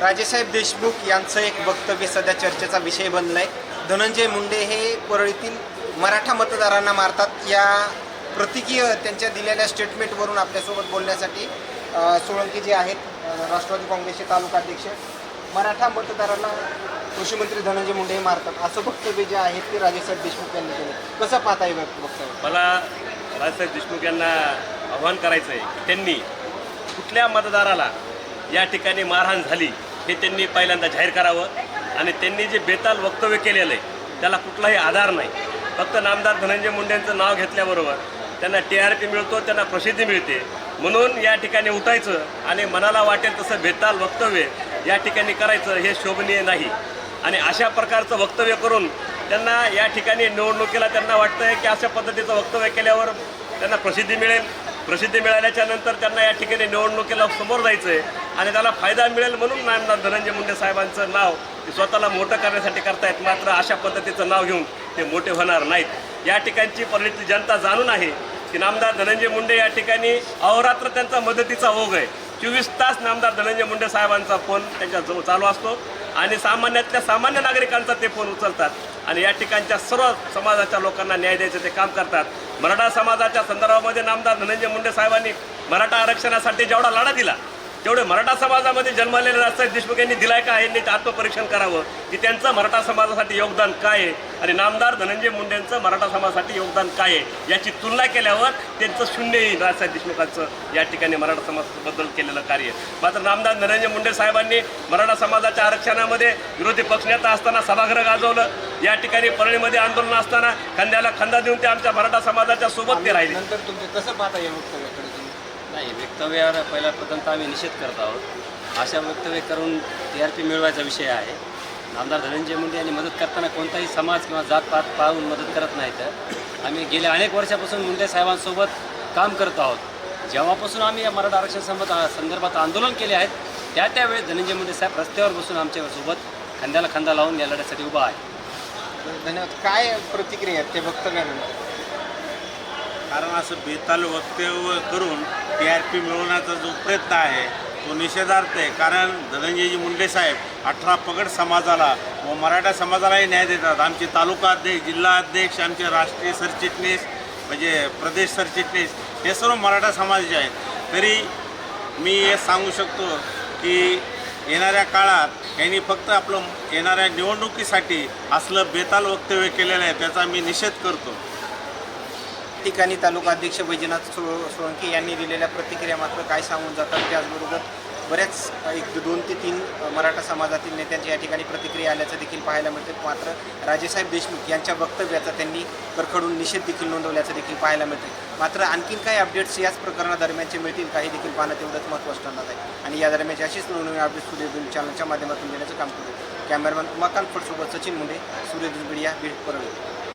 राजेसाहेब देशमुख यांचं एक वक्तव्य सध्या चर्चेचा विषय बनलं आहे धनंजय मुंडे हे परळीतील मराठा मतदारांना मारतात. या प्रतिकीय त्यांच्या दिलेल्या स्टेटमेंटवरून आपल्यासोबत बोलण्यासाठी सोळंकी जे आहेत राष्ट्रवादी काँग्रेसचे तालुकाध्यक्ष मराठा मतदारांना कृषीमंत्री धनंजय मुंडे हे मारतात. असं वक्तव्य जे आहे ते राजेसाहेब देशमुख यांनी केलं कसं पाहता येईल वक्तव्य? मला राजेसाहेब देशमुख यांना आव्हान करायचं आहे त्यांनी कुठल्या मतदाराला या ठिकाणी मारहाण झाली हे त्यांनी पहिल्यांदा जाहीर करावं आणि त्यांनी जे बेताल वक्तव्य केलेलं आहे त्याला कुठलाही आधार नाही. फक्त नामदार धनंजय मुंडेंचं नाव घेतल्याबरोबर त्यांना टी आर पी मिळतो त्यांना प्रसिद्धी मिळते. म्हणून या ठिकाणी उठायचं आणि मनाला वाटेल तसं बेताल वक्तव्य या ठिकाणी करायचं हे शोभनीय नाही. आणि अशा प्रकारचं वक्तव्य करून त्यांना या ठिकाणी निवडणुकीला त्यांना वाटतं आहे की अशा पद्धतीचं वक्तव्य केल्यावर त्यांना प्रसिद्धी मिळेल. प्रसिद्धी मिळाल्याच्या नंतर त्यांना या ठिकाणी निवडणुकीला समोर जायचं आहे आणि त्याला फायदा मिळेल म्हणून नामदार धनंजय मुंडे साहेबांचं नाव ते स्वतःला मोठं करण्यासाठी करतायत. मात्र अशा पद्धतीचं नाव घेऊन ते मोठे होणार नाहीत. या ठिकाणची परळीतली जनता जाणून आहे की नामदार धनंजय मुंडे या ठिकाणी अहोरात्र त्यांचा मदतीचा ओघ आहे. चोवीस तास नामदार धनंजय मुंडे साहेबांचा फोन त्यांच्या जो चालू असतो आणि सामान्यातल्या सामान्य नागरिकांचा ते फोन उचलतात आणि या ठिकाणच्या सर्व समाजाच्या लोकांना न्याय द्यायचं ते काम करतात. मराठा समाजाच्या संदर्भामध्ये नामदार धनंजय मुंडे साहेबांनी मराठा आरक्षणासाठी जेवढा लढा दिला तेवढे मराठा समाजामध्ये जन्मलेले राजसाहेब देशमुख यांनी दिलाय का? यांनी ते आत्मपरीक्षण करावं. की त्यांचं मराठा समाजासाठी योगदान काय आहे? आणि नामदार धनंजय मुंडेंचं मराठा समाजासाठी योगदान काय आहे? याची तुलना केल्यावर त्यांचं शून्य येईल राजसाहेब देशमुखांचं या ठिकाणी मराठा समाजाबद्दल केलेलं कार्य मात्र नामदार धनंजय मुंडे साहेबांनी मराठा समाजाच्या आरक्षणामध्ये विरोधी पक्षनेता असताना सभागृह गाजवलं. या ठिकाणी परळीमध्ये आंदोलन असताना खांद्याला खांदा देऊन ते आमच्या मराठा समाजाच्या सोबत ते राहिले. नंतर तुमचे कसं पाहता येईल वक्तव्याकडे तुम्ही? नाही वक्तव्यावर पहिला प्रथमतः आम्ही निषेध करत आहोत. अशा वक्तव्य करून टी आर पी मिळवायचा विषय आहे. आमदार धनंजय मुंडे यांनी मदत करताना कोणताही समाज किंवा जातपात पाहून मदत करत नाहीत आम्ही गेल्या अनेक वर्षापासून मुंडे साहेबांसोबत काम करत आहोत. जेव्हापासून आम्ही या मराठा आरक्षण संबंध संदर्भात आंदोलन केले आहेत त्या त्यावेळेस धनंजय मुंडे साहेब रस्त्यावर बसून आमच्यासोबत खांद्याला खांदा लावून या लढ्यासाठी उभा आहे धन्यवाद. काय प्रतिक्रिया आहेत ते वक्तव्यानंतर कारण असं बेताल वक्तव्य करून टी आर पी मिळवण्याचा जो प्रयत्न आहे तो निषेधार्थ आहे. कारण धनंजयजी मुंडे साहेब अठरा पगड समाजाला व मराठा समाजालाही न्याय देतात. आमचे तालुका अध्यक्ष जिल्हा अध्यक्ष आमचे राष्ट्रीय सरचिटणीस म्हणजे प्रदेश सरचिटणीस हे सर्व मराठा समाजाचे आहेत. तरी मी हे सांगू शकतो की येणाऱ्या काळात यांनी फक्त आपलं येणाऱ्या निवडणुकीसाठी असलं बेताल वक्तव्य केलेलं आहे त्याचा मी निषेध करतो. ठिकाणी तालुका अध्यक्ष वैजनाथ सो सोळंकी यांनी दिलेल्या प्रतिक्रिया मात्र काय सांगून जातात त्याचबरोबर बऱ्याच एक दोन ते तीन मराठा समाजातील नेत्यांच्या या ठिकाणी प्रतिक्रिया आल्याचं देखील पाहायला मिळते. मात्र राजेसाहेब देशमुख यांच्या वक्तव्याचा त्यांनी कडकडून निषेध देखील नोंदवल्याचं देखील पाहायला मिळते मात्र आणखीन काही अपडेट्स याच प्रकरणादरम्यानचे मिळतील काही देखील पाहणं तेवढंच महत्त्वाचं ठरणार आहे. आणि या दरम्यानची अशीच नवनवीन अपडेट्स सूर्यदून चॅनलच्या माध्यमातून देण्याचं काम करू कॅमेरामॅन उमाकांत फडसोबत सचिन मुंडे सूर्यदून मीडिया बीड परळी.